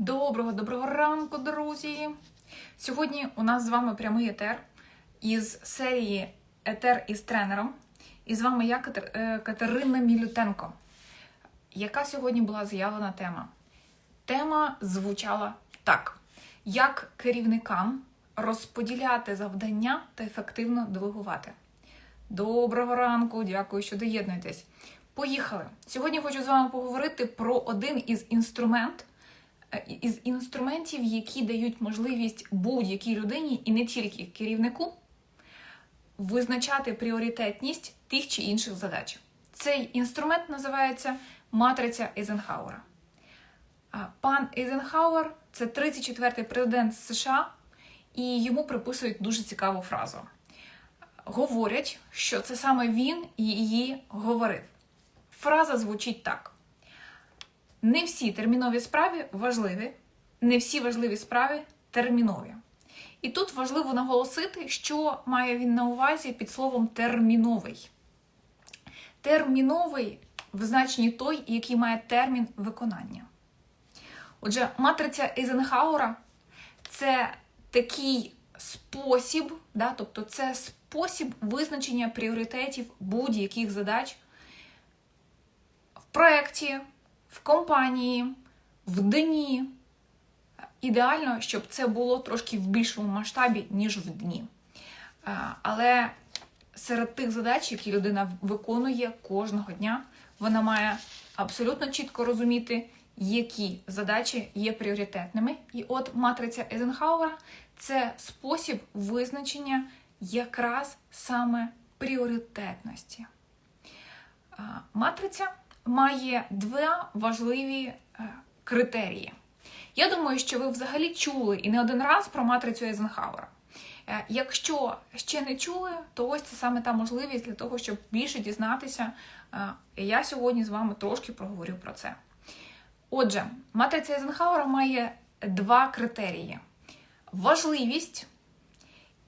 Доброго, доброго ранку, друзі! Сьогодні у нас з вами прямий етер із серії Етер із тренером. І з вами я, е, Катерина Мілютенко. Яка сьогодні була заявлена тема? Тема звучала так: як керівникам розподіляти завдання та ефективно делегувати. Доброго ранку, дякую, що доєднуєтесь. Поїхали! Сьогодні хочу з вами поговорити про один із інструмент, е, із інструментів, які дають можливість будь-якій людині і не тільки керівнику визначати пріоритетність тих чи інших задач. Цей інструмент називається матриця Ейзенхауера. Пан Ейзенхауер це 34-й президент США, і йому приписують дуже цікаву фразу. Говорять, що це саме він її говорив. Фраза звучить так: не всі термінові справи важливі, не всі важливі справи термінові. І тут важливо наголосити, що має він на увазі під словом терміновий. Терміновий в значенні той, який має термін виконання. Отже, матриця Ейзенхауера це такий спосіб, да, тобто це спосіб визначення пріоритетів будь-яких задач в проєкті, в компанії, в дні. Ідеально, щоб це було трошки в більшому масштабі, ніж в дні. Але серед тих задач, які людина виконує кожного дня, вона має абсолютно чітко розуміти, які задачі є пріоритетними. І от матриця Ейзенхауера це спосіб визначення якраз саме пріоритетності. Матриця має два важливі е, критерії. Я думаю, що ви взагалі чули і не один раз про матрицю Ейзенхауера. Е, Якщо ще не чули, то ось це саме та можливість для того, щоб більше дізнатися. Е, я сьогодні з вами трошки проговорю про це. Отже, матриця Ейзенхауера має два критерії: важливість,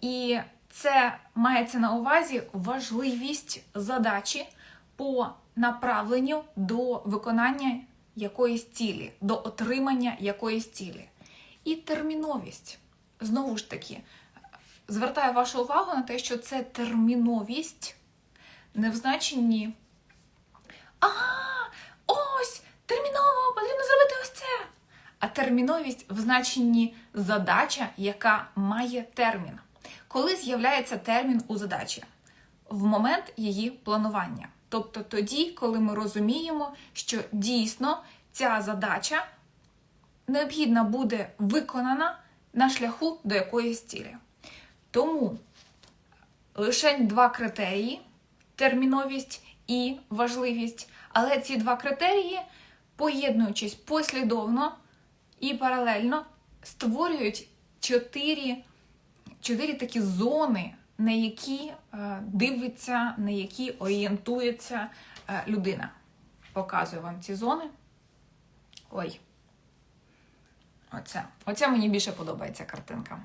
і це мається на увазі важливість задачі по направленню до виконання якоїсь цілі, до отримання якоїсь цілі. І терміновість. Знову ж таки, звертаю вашу увагу на те, що це терміновість не в значенні. А, ось! Терміново потрібно зробити ось це. А терміновість в значенні задача, яка має термін. Коли з'являється термін у задачі? В момент її планування. Тобто тоді, коли ми розуміємо, що дійсно ця задача необхідно буде виконана на шляху до якоїсь цілі. Тому лише два критерії терміновість і важливість. Але ці два критерії, поєднуючись послідовно і паралельно, створюють чотири, чотири такі зони, на які е, дивиться, на які орієнтується е, людина. Показую вам ці зони. Ой. Оце. Оця мені більше подобається картинка.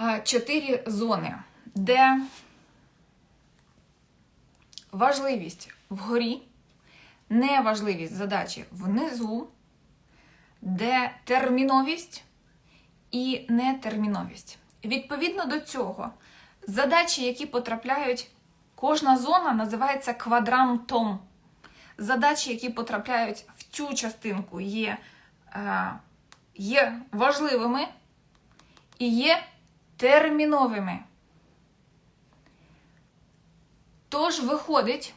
Е, Чотири зони, де важливість вгорі, неважливість задачі внизу, де терміновість і нетерміновість. Відповідно до цього, задачі, які потрапляють, кожна зона називається квадрантом. Задачі, які потрапляють в цю частинку, є, е, є важливими і є терміновими. Тож виходить,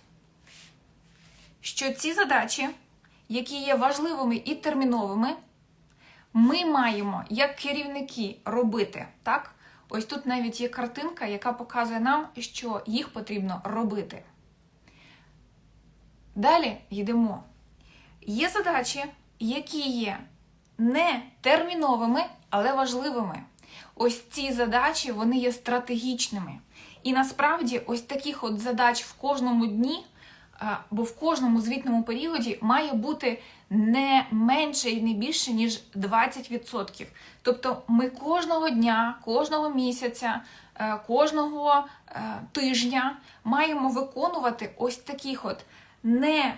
що ці задачі, які є важливими і терміновими, ми маємо як керівники робити, так? Ось тут навіть є картинка, яка показує нам, що їх потрібно робити. Далі йдемо. Є задачі, які є не терміновими, але важливими. Ось ці задачі вони є стратегічними. І насправді, ось таких от задач в кожному дні, бо в кожному звітному періоді має бути не менше і не більше, ніж 20%. Тобто ми кожного дня, кожного місяця, е, кожного е, тижня маємо виконувати ось таких от не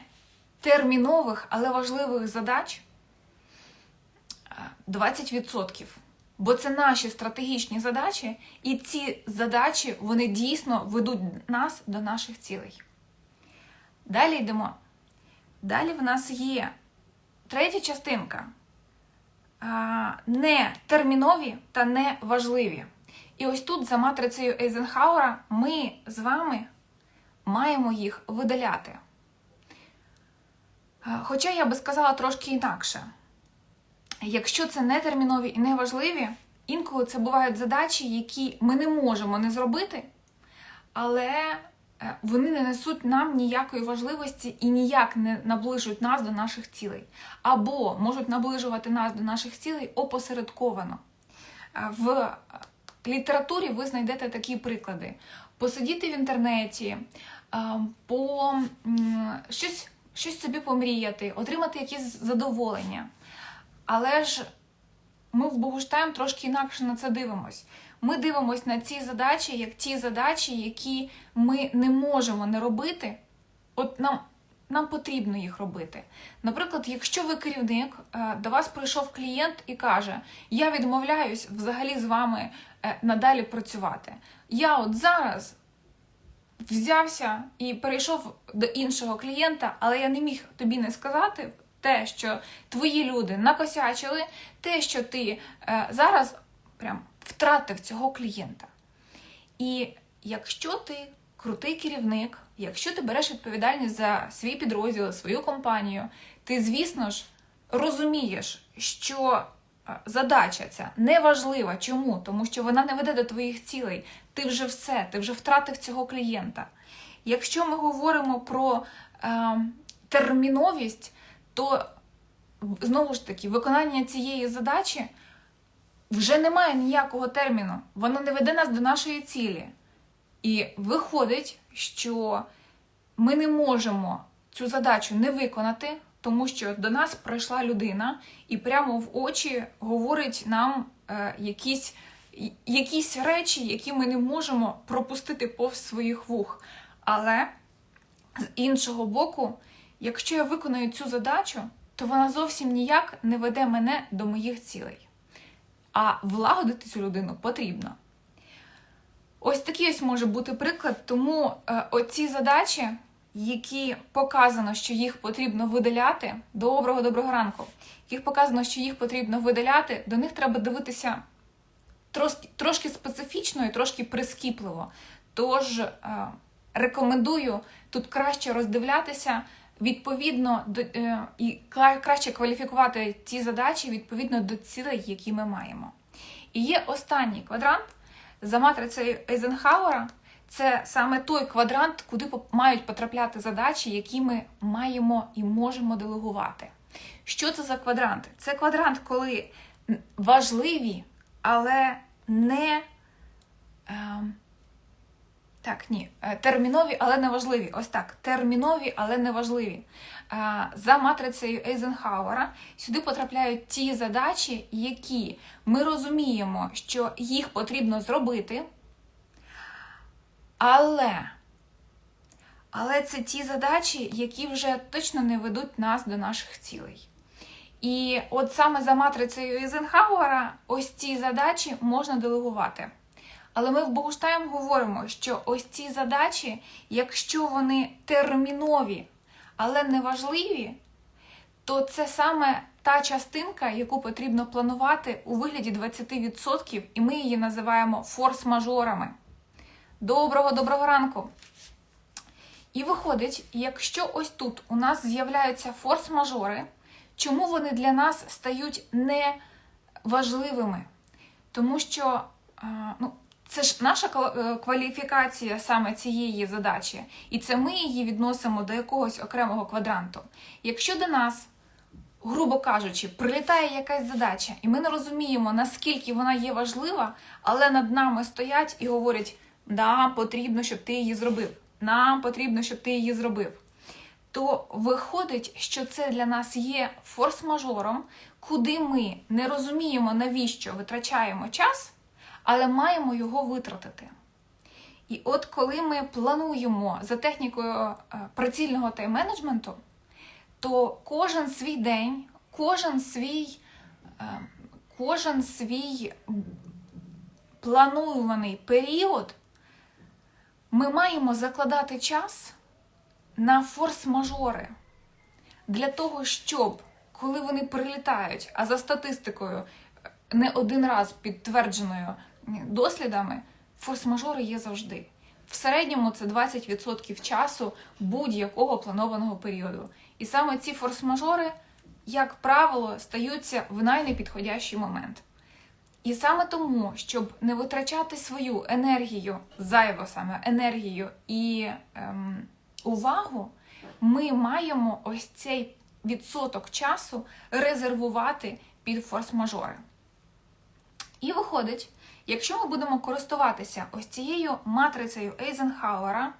термінових, але важливих задач, 20%. Бо це наші стратегічні задачі, і ці задачі вони дійсно ведуть нас до наших цілей. Далі йдемо. Далі в нас є третя частинка не термінові та не важливі. І ось тут, за матрицею Ейзенхауера, ми з вами маємо їх видаляти. Хоча я би сказала трошки інакше. Якщо це не термінові і не важливі, інколи це бувають задачі, які ми не можемо не зробити, але вони не несуть нам ніякої важливості і ніяк не наближують нас до наших цілей. Або можуть наближувати нас до наших цілей опосередковано. Е, в літературі ви знайдете такі приклади: посидіти в інтернеті, е, по щось, щось собі помріяти, отримати якісь задоволення. Але ж ми в Богуштайм трошки інакше на це дивимось. Ми дивимося на ці задачі, як ті задачі, які ми не можемо не робити. От нам нам потрібно їх робити. Наприклад, якщо ви керівник, е, до вас прийшов клієнт і каже: Я відмовляюсь взагалі з вами е, надалі працювати. Я от зараз взявся і перейшов до іншого клієнта, але я не міг тобі не сказати те, що твої люди накосячили, те, що ти е, зараз прям втратив цього клієнта. І якщо ти крутий керівник, якщо ти береш відповідальність за свій підрозділ, свою компанію, ти, звісно ж, розумієш, що е, задача ця неважлива. Чому? Тому що вона не веде до твоїх цілей. Ти вже все, ти вже втратив цього клієнта. Якщо ми говоримо про е, терміновість, то знову ж таки виконання цієї задачі вже немає ніякого терміну. Воно не веде нас до нашої цілі. І виходить, що ми не можемо цю задачу не виконати, тому що до нас прийшла людина і прямо в очі говорить нам е, якісь, якісь речі, які ми не можемо пропустити повз своїх вух. Але з іншого боку, якщо я виконую цю задачу, то вона зовсім ніяк не веде мене до моїх цілей. А влагодити цю людину потрібно. Ось такий ось може бути приклад, тому е, оці задачі, які показано, що їх потрібно видаляти, доброго доброго ранку, яких показано, що їх потрібно видаляти, до них треба дивитися трошки, специфічно і трошки прискіпливо. Тож е, рекомендую тут краще роздивлятися відповідно до е, і краще кваліфікувати ті задачі відповідно до цілей, які ми маємо. І є останній квадрант за матрицею Ейзенхауера. Це саме той квадрант, куди мають потрапляти задачі, які ми маємо і можемо делегувати. Що це за квадрант? Це квадрант, коли важливі, але не. Е, так, ні, е, термінові, але не важливі. Ось так. Термінові, але не важливі. Е, за матрицею Ейзенхауера сюди потрапляють ті задачі, які ми розуміємо, що їх потрібно зробити. Але але це ті задачі, які вже точно не ведуть нас до наших цілей. І от саме за матрицею Ейзенхауера ось ці задачі можна делегувати. Але ми в Богуштайм говоримо, що ось ці задачі, якщо вони термінові, але не важливі, то це саме та частинка, яку потрібно планувати у вигляді 20%, і ми її називаємо форс-мажорами. Доброго доброго ранку! І виходить, якщо ось тут у нас з'являються форс-мажори, чому вони для нас стають неважливими? Тому що ну, це ж наша е, кваліфікація саме цієї задачі, і це ми її відносимо до якогось окремого квадранту. Якщо до нас, грубо кажучи, прилітає якась задача, і ми не розуміємо, наскільки вона є важлива, але над нами стоять і говорять: да, потрібно, щоб ти її зробив. Нам потрібно, щоб ти її зробив. То виходить, що це для нас є форс-мажором, куди ми не розуміємо, навіщо витрачаємо час але маємо його витратити. І от коли ми плануємо за технікою е, прицільного тайм-менеджменту, то кожен свій день, кожен свій, е, кожен свій планований період ми маємо закладати час на форс-мажори для того, щоб коли вони прилітають, а за статистикою не один раз підтвердженою дослідами, форс-мажори є завжди. В середньому це 20% часу будь-якого планованого періоду. І саме ці форс-мажори, як правило, стаються в найнепідходящий момент. І саме тому, щоб не витрачати свою енергію, зайву саме енергію і ем, увагу, ми маємо ось цей відсоток часу резервувати під форс-мажори. І виходить, якщо ми будемо користуватися ось цією матрицею Ейзенхауера,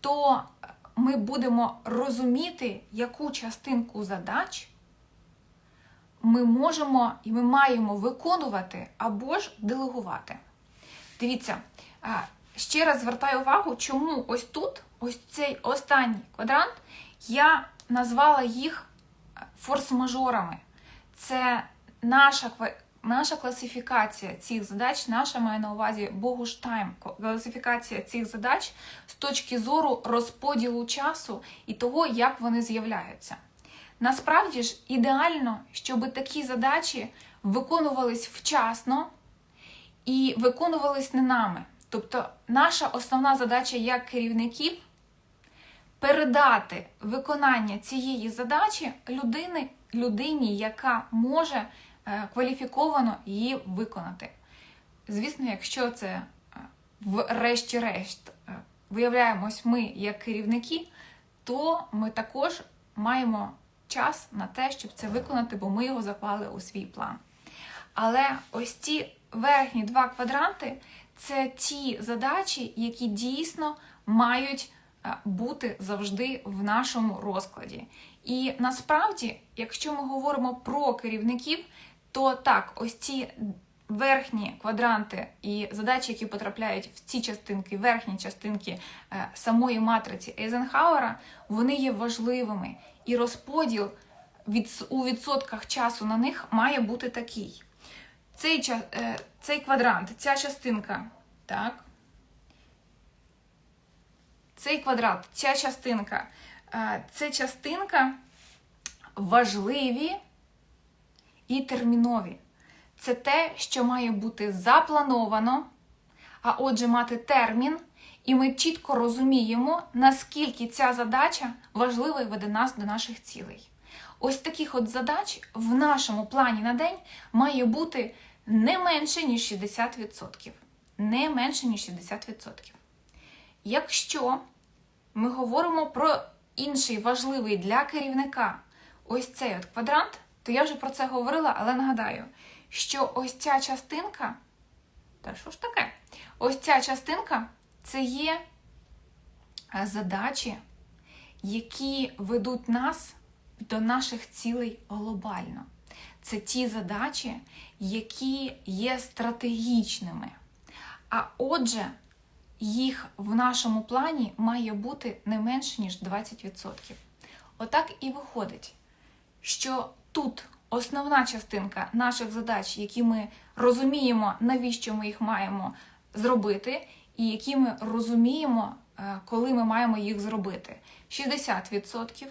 то ми будемо розуміти, яку частинку задач ми можемо і ми маємо виконувати або ж делегувати. Дивіться, ще раз звертаю увагу, чому ось тут, ось цей останній квадрант, я назвала їх форс-мажорами. Це наша наша класифікація цих задач, наша має на увазі Богуштайм, класифікація цих задач з точки зору розподілу часу і того, як вони з'являються. Насправді ж ідеально, щоб такі задачі виконувались вчасно і виконувались не нами. Тобто, наша основна задача як керівників передати виконання цієї задачі людини, людині, яка може кваліфіковано її виконати. Звісно, якщо це е, врешті-решт е, виявляємось ми як керівники, то ми також маємо час на те, щоб це виконати, бо ми його заклали у свій план. Але ось ці верхні два квадранти це ті задачі, які дійсно мають е, бути завжди в нашому розкладі. І насправді, якщо ми говоримо про керівників, то так, ось ці верхні квадранти і задачі, які потрапляють в ці частинки, верхні частинки е, самої матриці Ейзенхауера, вони є важливими. І розподіл у відсотках часу на них має бути такий. Цей е, цей квадрант, ця частинка, так, цей квадрат, ця частинка, е, це частинка важливі і термінові. Це те, що має бути заплановано, а отже, мати термін, і ми чітко розуміємо, наскільки ця задача важлива і веде нас до наших цілей. Ось таких от задач в нашому плані на день має бути не менше, ніж 60%. Не менше, ніж 60%. Якщо ми говоримо про інший важливий для керівника ось цей от квадрант, то я вже про це говорила, але нагадаю, що ось ця частинка, та що ж таке? Ось ця частинка це є е, задачі, які ведуть нас до наших цілей глобально. Це ті задачі, які є стратегічними. А отже, їх в нашому плані має бути не менше, ніж 20%. Отак і виходить, що тут основна частинка наших задач, які ми розуміємо, навіщо ми їх маємо зробити, і які ми розуміємо, е, коли ми маємо їх зробити. 60%.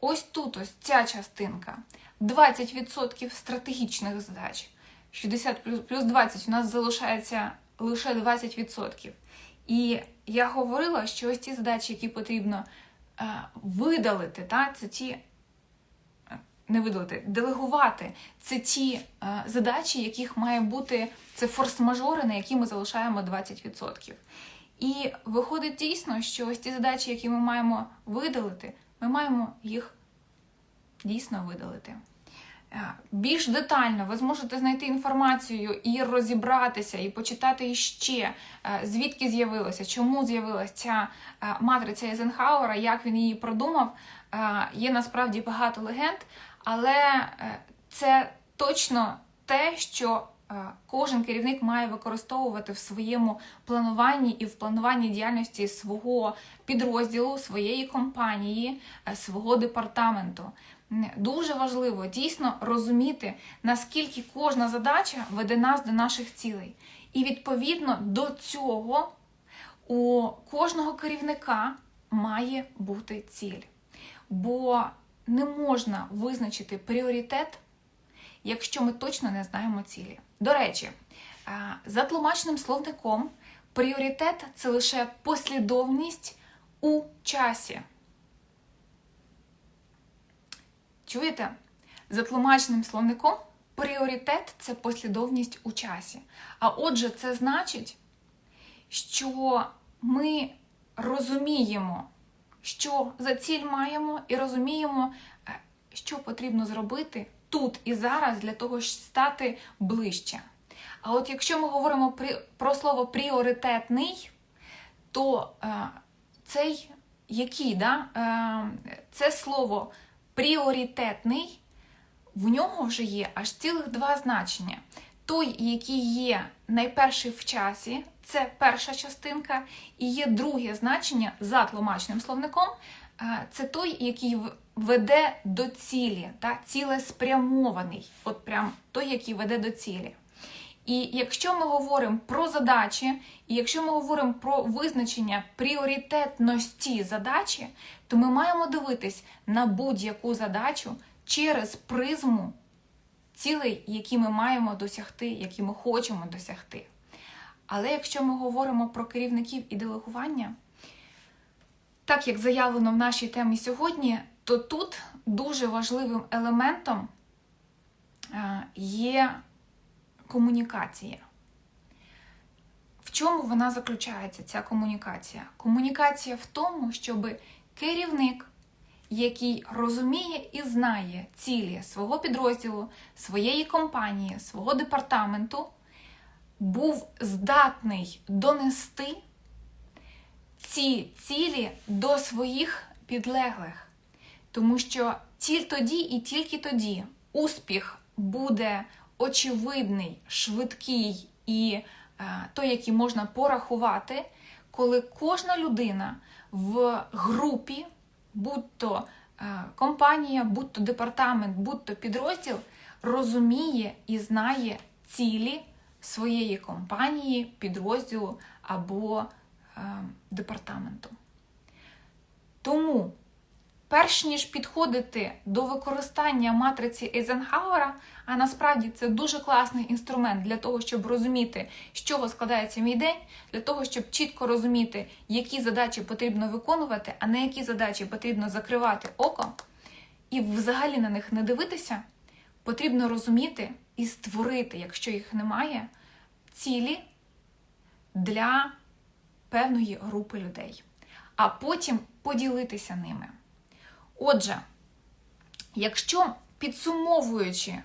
Ось тут ось ця частинка. 20% стратегічних задач. 60 плюс, плюс 20 у нас залишається лише 20%. І я говорила, що ось ці задачі, які потрібно е, видалити, та, це ті не видалити, делегувати це ті е, задачі, яких має бути це форс-мажори, на які ми залишаємо 20%. І виходить дійсно, що ось ті задачі, які ми маємо видалити, ми маємо їх дійсно видалити. Е, більш детально ви зможете знайти інформацію і розібратися, і почитати іще, е, звідки з'явилося, чому з'явилася ця е, матриця Ейзенхауера, як він її продумав. Є насправді багато легенд, але е, це точно те, що е, кожен керівник має використовувати в своєму плануванні і в плануванні діяльності свого підрозділу, своєї компанії, е, свого департаменту. дуже важливо дійсно розуміти, наскільки кожна задача веде нас до наших цілей. І відповідно до цього у кожного керівника має бути ціль. Бо не можна визначити пріоритет, якщо ми точно не знаємо цілі. До речі, за тлумачним словником пріоритет це лише послідовність у часі. Чуєте? За тлумачним словником пріоритет це послідовність у часі. А отже, це значить, що ми розуміємо, що за ціль маємо, і розуміємо, е, що потрібно зробити тут і зараз для того, щоб стати ближче. А от якщо ми говоримо про слово пріоритетний, то е, цей який, да, е, це слово пріоритетний, в ньому вже є аж цілих два значення. Той, який є найперший в часі, це перша частинка, і є друге значення за тлумачним словником. Це той, який веде до цілі, та, цілеспрямований, от прям той, який веде до цілі. І якщо ми говоримо про задачі, і якщо ми говоримо про визначення пріоритетності задачі, то ми маємо дивитись на будь-яку задачу через призму цілей, які ми маємо досягти, які ми хочемо досягти. Але якщо ми говоримо про керівників і делегування, так як заявлено в нашій темі сьогодні, то тут дуже важливим елементом е, є комунікація. В чому вона заключається, ця комунікація? Комунікація в тому, щоб керівник, який розуміє і знає цілі свого підрозділу, своєї компанії, свого департаменту, був здатний донести ці цілі до своїх підлеглих. Тому що тільки тоді і тільки тоді успіх буде очевидний, швидкий і е, той, який можна порахувати, коли кожна людина в групі, будь-то е, компанія, будь-то департамент, будь-то підрозділ, розуміє і знає цілі своєї компанії, підрозділу або е, департаменту. Тому перш ніж підходити до використання матриці Ейзенхауера, а насправді це дуже класний інструмент для того, щоб розуміти, з чого складається мій день, для того, щоб чітко розуміти, які задачі потрібно виконувати, а на які задачі потрібно закривати око, і взагалі на них не дивитися, потрібно розуміти і створити, якщо їх немає, цілі для певної групи людей, а потім поділитися ними. Отже, якщо підсумовуючи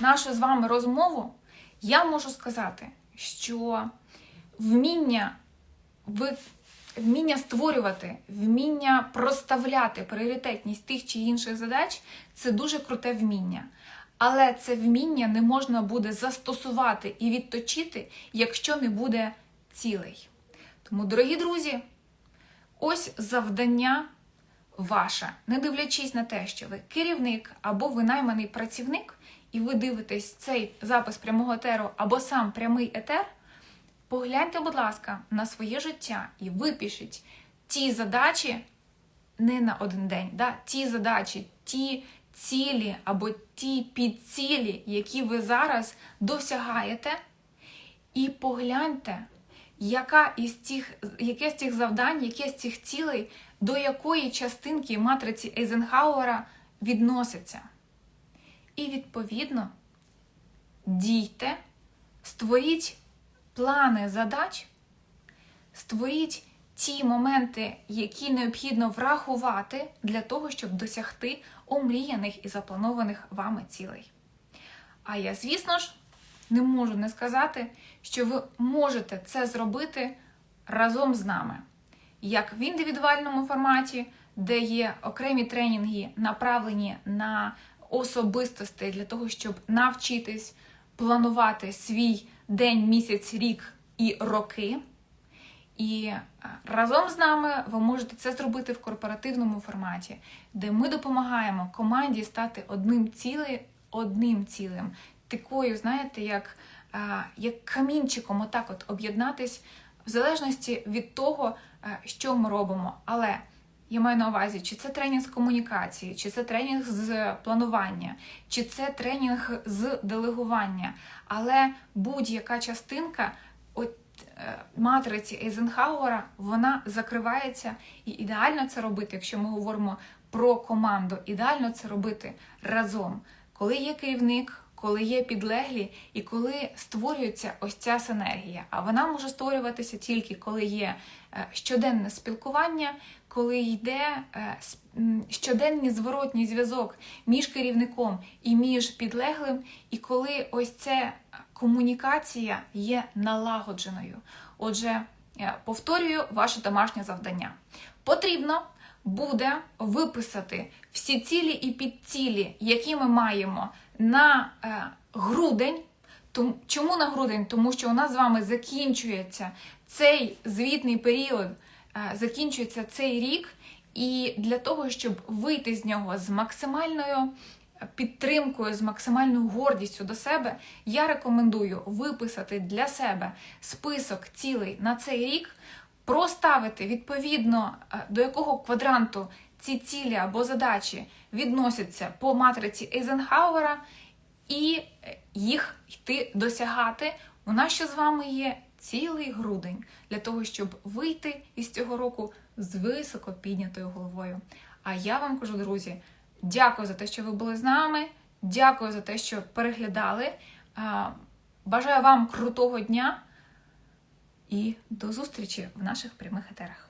нашу з вами розмову, я можу сказати, що вміння вміння створювати, вміння проставляти пріоритетність тих чи інших задач це дуже круте вміння. Але це вміння не можна буде застосувати і відточити, якщо не буде цілей. Тому, дорогі друзі, ось завдання ваше, не дивлячись на те, що ви керівник або ви найманий працівник, і ви дивитесь цей запис прямого етеру або сам прямий етер, погляньте, будь ласка, на своє життя і випишіть ті задачі не на один день, да? ті задачі, ті цілі або ті підцілі, які ви зараз досягаєте, і погляньте, яка із цих, яке з цих завдань, яке з цих цілей до якої частинки матриці Ейзенхауера відноситься. І, відповідно, дійте, створіть плани задач, створіть ті моменти, які необхідно врахувати для того, щоб досягти омріяних і запланованих вами цілей. А я, звісно ж, не можу не сказати, що ви можете це зробити разом з нами як в індивідуальному форматі, де є окремі тренінги, направлені на особистості для того, щоб навчитись планувати свій день, місяць, рік і роки. І е, разом з нами ви можете це зробити в корпоративному форматі, де ми допомагаємо команді стати одним цілим, одним цілим. Такою, знаєте, як, е, як камінчиком, отак от об'єднатись в залежності від того, е, що ми робимо. Але я маю на увазі, чи це тренінг з комунікації, чи це тренінг з планування, чи це тренінг з делегування. Але будь-яка частинка матриці Ейзенхауера, вона закривається, і ідеально це робити, якщо ми говоримо про команду, ідеально це робити разом, коли є керівник. Коли є підлеглі і коли створюється ось ця синергія. А вона може створюватися тільки коли є е, щоденне спілкування, коли йде е, щоденний зворотній зв'язок між керівником і між підлеглим, і коли ось ця комунікація є налагодженою. Отже, е, повторюю ваше домашнє завдання. Потрібно буде виписати всі цілі і підцілі, які ми маємо на е, грудень. Чому на грудень? Тому що у нас з вами закінчується цей звітний період, е, закінчується цей рік, і для того, щоб вийти з нього з максимальною підтримкою, з максимальною гордістю до себе, я рекомендую виписати для себе список цілей на цей рік, проставити відповідно е, до якого квадранту ці цілі або задачі відносяться по матриці Ейзенхауера, і е, їх йти досягати. У нас ще з вами є цілий грудень для того, щоб вийти із цього року з високо піднятою головою. А я вам кажу, друзі, дякую за те, що ви були з нами. Дякую за те, що переглядали. Бажаю вам крутого дня і до зустрічі в наших прямих етерах.